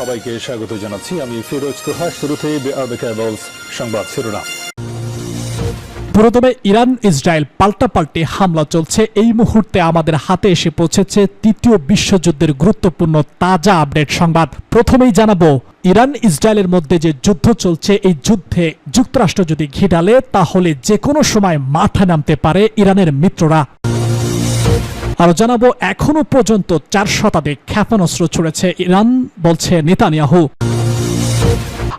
সবাইকে স্বাগত জানাচ্ছি। আমি ফিরোজ তোহা শুরুতে সংবাদ শিরোনাম। প্রথমে ইরান, ইসরায়েল পাল্টাপাল্টি হামলা চলছে। এই মুহূর্তে আমাদের হাতে এসে পৌঁছেছে তৃতীয় বিশ্বযুদ্ধের গুরুত্বপূর্ণ তাজা আপডেট সংবাদ। প্রথমেই জানাব, ইরান, ইসরায়েলের মধ্যে যে যুদ্ধ চলছে, এই যুদ্ধে যুক্তরাষ্ট্র যদি ঘি ডালে তাহলে যে কোনো সময় মাঠে নামতে পারে ইরানের মিত্ররা। আরও জানাব, এখনও পর্যন্ত চার শতাধিক ক্ষেপণাস্ত্র ছুড়েছে ইরান, বলছে নেতানিয়াহু।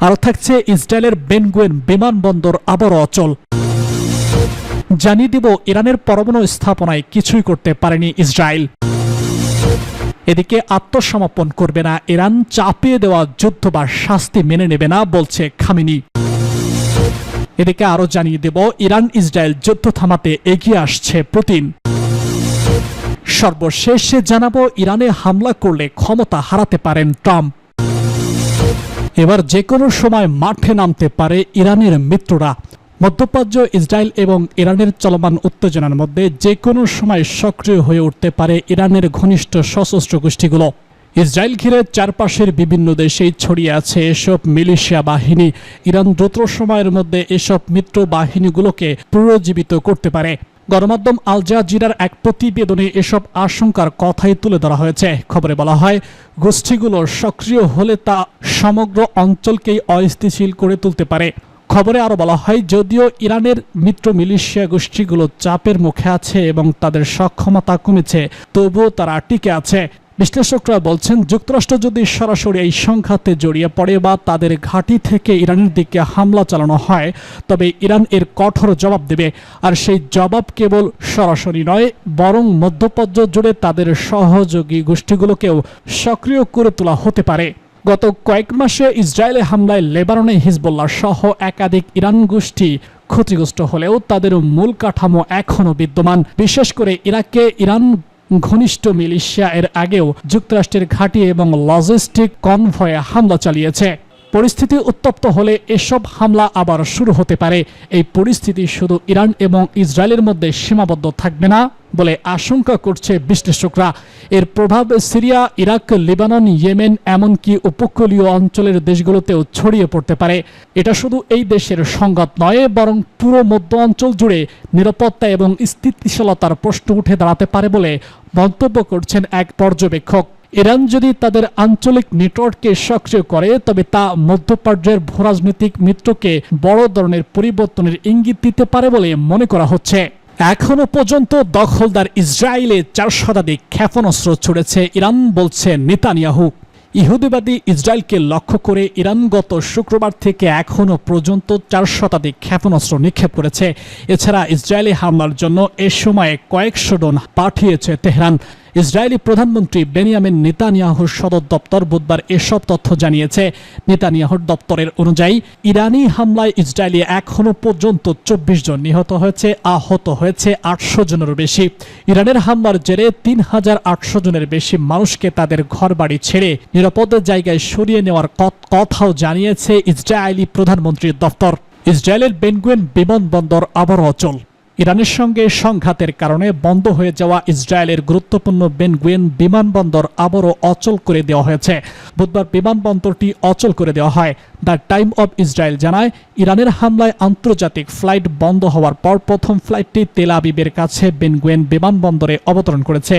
আরও থাকছে ইসরায়েলের বেনগুয়েন বিমানবন্দর আবারও অচল। জানিয়ে দিব, ইরানের পরমাণু স্থাপনায় কিছুই করতে পারেনি ইসরায়েল। এদিকে আত্মসমর্পণ করবে না ইরান, চাপিয়ে দেওয়া যুদ্ধ বা শাস্তি মেনে নেবে না, বলছে খামিনি। এদিকে আরও জানিয়ে দেব ইরান ইসরায়েল যুদ্ধ থামাতে এগিয়ে আসছে পুতিন। সর্বশেষে জানাব, ইরানে হামলা করলে ক্ষমতা হারাতে পারেন ট্রাম্প। এবার যে কোনো সময় মাঠে নামতে পারে ইরানের মিত্ররা। মধ্যপ্রাচ্য, ইসরায়েল এবং ইরানের চলমান উত্তেজনার মধ্যে যে কোনো সময় সক্রিয় হয়ে উঠতে পারে ইরানের ঘনিষ্ঠ সশস্ত্র গোষ্ঠীগুলো। ইসরায়েল ঘিরে চারপাশের বিভিন্ন দেশেই ছড়িয়ে আছে এসব মিলিশিয়া বাহিনী। ইরান দ্রুত সময়ের মধ্যে এসব মিত্র বাহিনীগুলোকে পুনরুজ্জীবিত করতে পারে। গণমাধ্যম আল জাজিরার এক প্রতিবেদনে এসব আশঙ্কার কথাই তুলে ধরা হয়েছে। খবরে বলা হয়, গোষ্ঠীগুলো সক্রিয় হলে তা সমগ্র অঞ্চলকেই অস্থিতিশীল করে তুলতে পারে। খবরে আরও বলা হয়, যদিও ইরানের মিত্র মিলিশিয়া গোষ্ঠীগুলো চাপের মুখে আছে এবং তাদের সক্ষমতা কমেছে, তবুও তারা টিকে আছে। বিশ্লেষকরা বলছেন, যুক্তরাষ্ট্র যদি সরাসরি এই সংঘাতে জড়িয়ে পড়ে বা তাদের ঘাঁটি থেকে ইরানের দিকে হামলা চালানো হয়, তবে ইরান এর কঠোর জবাব দেবে। আর সেই জবাব কেবল সরাসরি নয়, বরং মধ্যপ্রাচ্য জুড়ে তাদের সহযোগী গোষ্ঠীগুলোকেও সক্রিয় করে তোলা হতে পারে। গত কয়েক মাসে ইসরায়েলে হামলায় লেবাননে হিজবুল্লাহ সহ একাধিক ইরান গোষ্ঠী ক্ষতিগ্রস্ত হলেও তাদের মূল কাঠামো এখনও বিদ্যমান। বিশেষ করে ইরাকে ইরান ঘনিষ্ঠ মিলিশিয়া এর আগেও যুক্তরাষ্ট্রের ঘাঁটি এবং লজিস্টিক কনভয়ে হামলা চালিয়েছে। পরিস্থিতি উত্তপ্ত হলে এসব হামলা আবার শুরু হতে পারে। এই পরিস্থিতি শুধু ইরান এবং ইসরায়েলের মধ্যে সীমাবদ্ধ থাকবে না বলে আশঙ্কা করছে বিশ্লেষকরা। এর প্রভাব সিরিয়া, ইরাক, লিবানন, ইয়েমেন এমনকি উপকূলীয় অঞ্চলের দেশগুলোতেও ছড়িয়ে পড়তে পারে। এটা শুধু এই দেশের সংঘাত নয়, বরং পুরো মধ্য অঞ্চল জুড়ে নিরাপত্তা এবং স্থিতিশীলতার প্রশ্ন উঠে দাঁড়াতে পারে বলে মন্তব্য করছেন এক পর্যবেক্ষক। ইরান যদি তাদের আঞ্চলিক নেটওয়ার্ককে সক্রিয় করে, তবে তা মধ্যপ্রাচ্যের ভূরাজনৈতিক মিত্রকে বড় ধরনের পরিবর্তনের ইঙ্গিত দিতে পারে বলে মনে করা হচ্ছে। এখনও পর্যন্ত দখলদার ইসরায়েলে চার শতাধিক ক্ষেপণাস্ত্র ছুড়েছে ইরান, বলছে নেতানিয়াহু। ইহুদিবাদী ইসরায়েলকে লক্ষ্য করে ইরান গত শুক্রবার থেকে এখনও পর্যন্ত চার শতাধিক ক্ষেপণাস্ত্র নিক্ষেপ করেছে। এছাড়া ইসরায়েলি হামলার জন্য এ সময়ে কয়েকশো ডন পাঠিয়েছে তেহরান। ইসরায়েলি প্রধানমন্ত্রী বেনিয়ামিন নেতানিয়াহুর সদর দপ্তর বুধবার এসব তথ্য জানিয়েছে। নেতানিয়াহুর দপ্তরের অনুযায়ী, ইরানি হামলায় ইসরায়েলি এখনও পর্যন্ত চব্বিশ জন নিহত হয়েছে, আহত হয়েছে আটশো জনেরও বেশি। ইরানের হামলার জেরে তিন হাজার আটশো জনের বেশি মানুষকে তাদের ঘরবাড়ি ছেড়ে নিরাপদ জায়গায় সরিয়ে নেওয়ার কথাও জানিয়েছে ইসরায়েলি প্রধানমন্ত্রীর দপ্তর। ইসরায়েলের বেনগুয়েন বিমানবন্দর আবারও অচল। ইরানের সঙ্গে সংঘাতের কারণে বন্ধ হয়ে যাওয়া ইসরায়েলের গুরুত্বপূর্ণ বেনগুয়েন বিমানবন্দর আবারও অচল করে দেওয়া হয়েছে। বুধবার বিমানবন্দরটি অচল করে দেওয়া হয়। দ্য টাইম অব ইসরায়েল জানায়, ইরানের হামলায় আন্তর্জাতিক ফ্লাইট বন্ধ হওয়ার পর প্রথম ফ্লাইটটি তেল আবিবের কাছে বেনগুয়েন বিমানবন্দরে অবতরণ করেছে।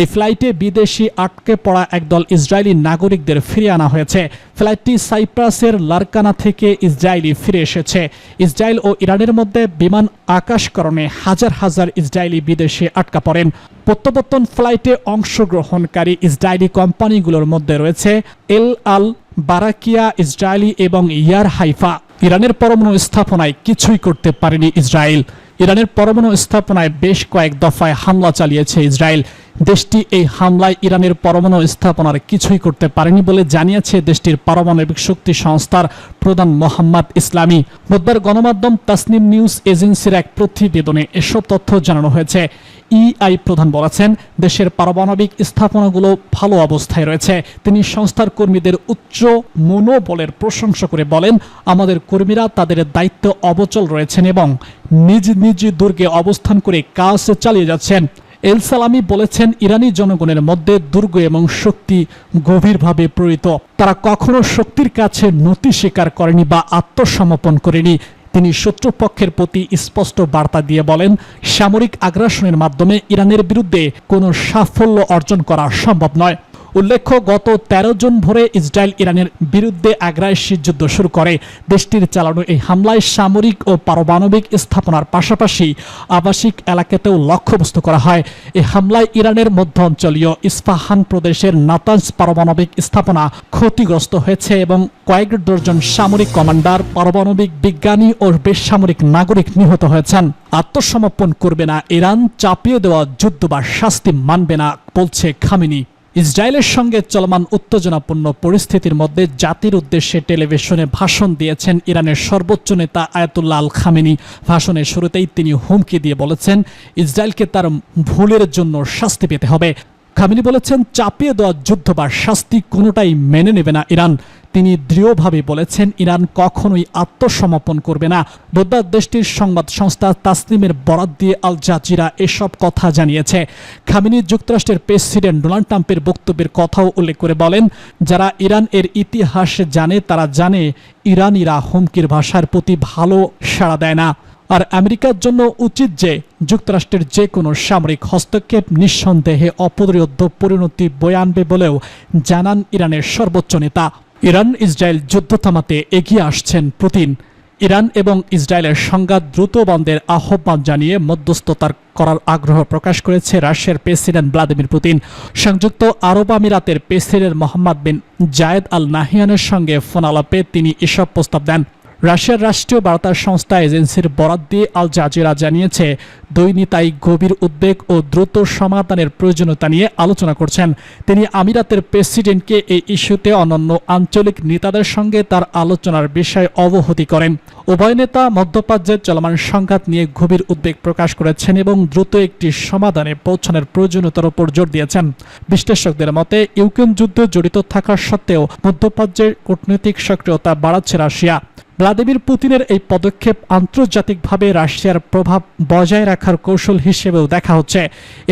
এই ফ্লাইটে বিদেশি আটকে পড়া একদল ইসরায়েলি নাগরিকদের ফিরিয়ে আনা হয়েছে। ফ্লাইটটি সাইপ্রাসের লারকানা থেকে ইসরায়েলি ফিরে এসেছে। ইসরায়েল ও ইরানের মধ্যে বিমান আকাশকরণে হাজার হাজার ইসরায়েলি বিদেশে আটকা পড়েন। প্রত্যাবর্তন ফ্লাইটে অংশগ্রহণকারী ইসরায়েলি কোম্পানিগুলোর মধ্যে রয়েছে এল আল বারাকিয়া, ইসরায়েলি এবং ইয়ার হাইফা ইরানের পরমাণু স্থাপনায় কিছুই করতে পারেনি ইসরায়েল। ইরানের পরমাণু স্থাপনায় বেশ কয়েক দফায় হামলা চালিয়েছে ইসরায়েল। দেশটি এই হামলায় ইরানের পরমাণু স্থাপনার কিছুই করতে পারেনি বলে জানিয়েছে দেশটির পারমাণবিক শক্তি সংস্থার প্রধান মোহাম্মদ ইসলামী। বুধবার গণমাধ্যম তাসনিম নিউজ এজেন্সির এক প্রতিবেদনে এসব তথ্য জানানো হয়েছে। ইআই প্রধান বলেছেন, দেশের পারমাণবিক স্থাপনাগুলো ভালো অবস্থায় রয়েছে। তিনি সংস্থার কর্মীদের উচ্চ মনোবলের প্রশংসা করে বলেন, আমাদের কর্মীরা তাদের দায়িত্ব অবচল রয়েছেন এবং নিজ নিজ দুর্গে অবস্থান করে কাজ চালিয়ে যাচ্ছেন। এল সালামি বলেছেন, ইরানি জনগণের মধ্যে দুর্গ এবং শক্তি গভীরভাবে প্রয়িত তারা কখনো শক্তির কাছে নতি স্বীকার করেনি বা আত্মসমর্পণ করেনি। তিনি শত্রুপক্ষের প্রতি স্পষ্ট বার্তা দিয়ে বলেন, সামরিক আগ্রাসনের মাধ্যমে ইরানের বিরুদ্ধে কোনো সাফল্য অর্জন করা সম্ভব নয়। উল্লেখ্য, গত ১৩ জন ভোরে ইসরায়েল ইরানের বিরুদ্ধে আগ্রাসী যুদ্ধ শুরু করে। দেশটির চালানো এই হামলায় সামরিক ও পারমাণবিক স্থাপনার পাশাপাশি আবাসিক এলাকাতেও লক্ষ্যবস্তু করা হয়। এই হামলায় ইরানের মধ্য অঞ্চলীয় ইস্পাহান প্রদেশের নাতাজ পারমাণবিক স্থাপনা ক্ষতিগ্রস্ত হয়েছে এবং কয়েক ডজন সামরিক কমান্ডার, পারমাণবিক বিজ্ঞানী ও বেসামরিক নাগরিক নিহত হয়েছেন। আত্মসমর্পণ করবে না ইরান, চাপিয়ে দেওয়া যুদ্ধ বা শাস্তি মানবে না, বলছে খামিনি। ইসরায়েলের সঙ্গে চলমান উত্তেজনাপূর্ণ পরিস্থিতির মধ্যে জাতির উদ্দেশ্যে টেলিভিশনে ভাষণ দিয়েছেন ইরানের সর্বোচ্চ নেতা আয়াতুল্লাহ আল খামেনি। ভাষণের শুরুতেই তিনি হুমকি দিয়ে বলেছেন, ইসরায়েলকে তার ভুলের জন্য শাস্তি পেতে হবে। খামিনি বলেছেন, চাপিয়ে দেওয়া যুদ্ধ বা শাস্তি কোনোটাই মেনে নেবে না ইরান। তিনি দৃঢ়ভাবে বলেছেন, ইরান কখনোই আত্মসমর্পণ করবে না। বুধবার দেশটির সংবাদ সংস্থা তাসলিমের বরাত দিয়ে আল জাজিরা এসব কথা জানিয়েছে। খামিনি যুক্তরাষ্ট্রের প্রেসিডেন্ট ডোনাল্ড ট্রাম্পের বক্তব্যের কথাও উল্লেখ করে বলেন, যারা ইরান এর ইতিহাস জানে, তারা জানে ইরানিরা হুমকির ভাষার প্রতি ভালো সাড়া দেয় না। আর আমেরিকার জন্য উচিত যে, যুক্তরাষ্ট্রের যে কোনো সামরিক হস্তক্ষেপ নিঃসন্দেহে অপরিরোধ্য পরিণতি বয়ে আনবে বলেও জানান ইরানের সর্বোচ্চ নেতা। ইরান, ইসরায়েল যুদ্ধ থামাতে এগিয়ে আসছেন পুতিন। ইরান এবং ইসরায়েলের সংঘাত দ্রুত বন্ধের আহ্বান জানিয়ে মধ্যস্থতার করার আগ্রহ প্রকাশ করেছে রাশিয়ার প্রেসিডেন্ট ভ্লাদিমির পুতিন। সংযুক্ত আরব আমিরাতের president Mohammed bin Zayed Al নাহিয়ানের সঙ্গে ফোনালাপে তিনি এসব প্রস্তাব দেন। রাশিয়ার রাষ্ট্রীয় বার্তা সংস্থা এজেন্সির বরাত দিয়ে আল জাজিরা জানিয়েছে দুই নেতাই গভীর উদ্বেগ ও দ্রুত সমাধানের প্রয়োজনীয়তা নিয়ে আলোচনা করছেন। তিনি আমিরাতের প্রেসিডেন্টকে এই ইস্যুতে অন্যান্য আঞ্চলিক নেতাদের সঙ্গে তার আলোচনার বিষয়ে অবহতি করেন। উভয় নেতা মধ্যপ্রাচ্যের চলমান সংঘাত নিয়ে গভীর উদ্বেগ প্রকাশ করেছেন এবং দ্রুত একটি সমাধানে পৌঁছানোর প্রয়োজনীয়তার উপর জোর দিয়েছেন। বিশ্লেষকদের মতে, ইউক্রেন যুদ্ধে জড়িত থাকা সত্ত্বেও মধ্যপ্রাচ্যের কূটনৈতিক সক্রিয়তা বাড়াচ্ছে রাশিয়া। ভ্লাদিমির পুতিনের এই পদক্ষেপ আন্তর্জাতিকভাবে রাশিয়ার প্রভাব বজায় রাখার কৌশল হিসেবেও দেখা হচ্ছে।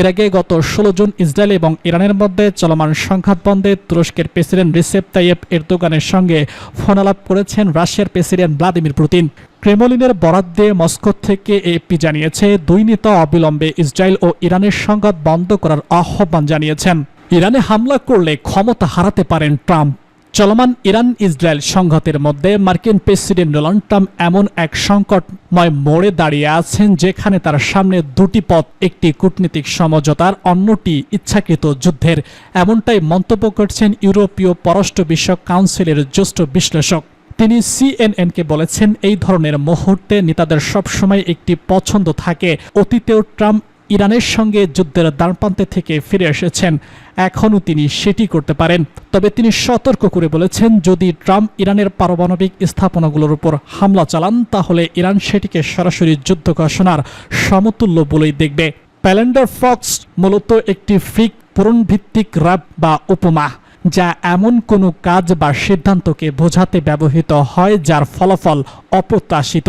এর আগে গত ষোলো জুন ইসরায়েল এবং ইরানের মধ্যে চলমান সংঘাত বন্ধে তুরস্কের প্রেসিডেন্ট রিসেপ তাইয়েব এরদোগানের সঙ্গে ফোনালাপ করেছেন রাশিয়ার প্রেসিডেন্ট ভ্লাদিমির পুতিন। ক্রেমলিনের বরাদ দিয়ে মস্কো থেকে এপি জানিয়েছে দুই নেতা অবিলম্বে ইসরায়েল ও ইরানের সংঘাত বন্ধ করার আহ্বান জানিয়েছেন। ইরানে হামলা করলে ক্ষমতা হারাতে পারেন ট্রাম্প। চলমান ইরান ইসরায়েল সংঘাতের মধ্যে মার্কিন প্রেসিডেন্ট ডোনাল্ড ট্রাম্প এমন এক সংকটময় মোড়ে দাঁড়িয়ে আছেন যেখানে তার সামনে দুটি পথ, একটি কূটনীতিক সমঝোতার, অন্যটি ইচ্ছাকৃত যুদ্ধের। এমনটাই মন্তব্য করছেন ইউরোপীয় পররাষ্ট্র বিষয়ক কাউন্সিলের জ্যেষ্ঠ বিশ্লেষক। তিনি সিএনএনকে বলেছেন, এই ধরনের মুহূর্তে নেতাদের সবসময় একটি পছন্দ থাকে। অতীতেও ট্রাম্প ইরানের সঙ্গে যুদ্ধের দ্বারপ্রান্তে থেকে ফিরে এসেছেন। এখনও তিনি সেটি করতে পারেন। তবে তিনি সতর্ক করে বলেছেন, যদি ট্রাম্প ইরানের পারমাণবিক স্থাপনাগুলোর উপর হামলা চালান, তাহলে ইরান সেটিকে সরাসরি যুদ্ধ ঘোষণার সমতুল্য বলেই দেখবে। প্যালেন্ডার ফক্স মূলত একটি ফিক পূরণভিত্তিক র্যাপ বা উপমা, যা এমন কোনো কাজ বা সিদ্ধান্তকে বোঝাতে ব্যবহৃত হয় যার ফলাফল অপ্রত্যাশিত,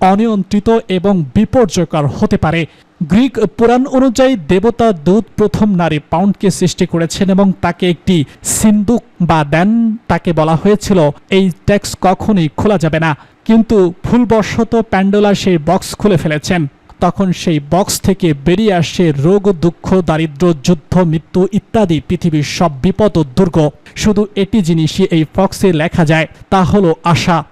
অনিয়ন্ত্রিত এবং বিপর্যয়কর হতে পারে। গ্রিক পুরাণ অনুযায়ী দেবতা দূত প্রথম নারী পাউন্ডকে সৃষ্টি করেছেন এবং তাকে একটি সিন্দুক বা দেন তাকে বলা হয়েছিল। এই ট্যাক্স কখনোই খোলা যাবে না। কিন্তু ভুলবশত প্যান্ডোলা সেই বক্স খুলে ফেলেছেন। তখন সেই বক্স থেকে বেরিয়ে আসে রোগ, দুঃখ দারিদ্র যুদ্ধ, মৃত্যু ইত্যাদি পৃথিবীর সব বিপদ ও দুর্গ। শুধু এটি জিনিসই এই ফক্সে লেখা যায়, তা হলো আশা।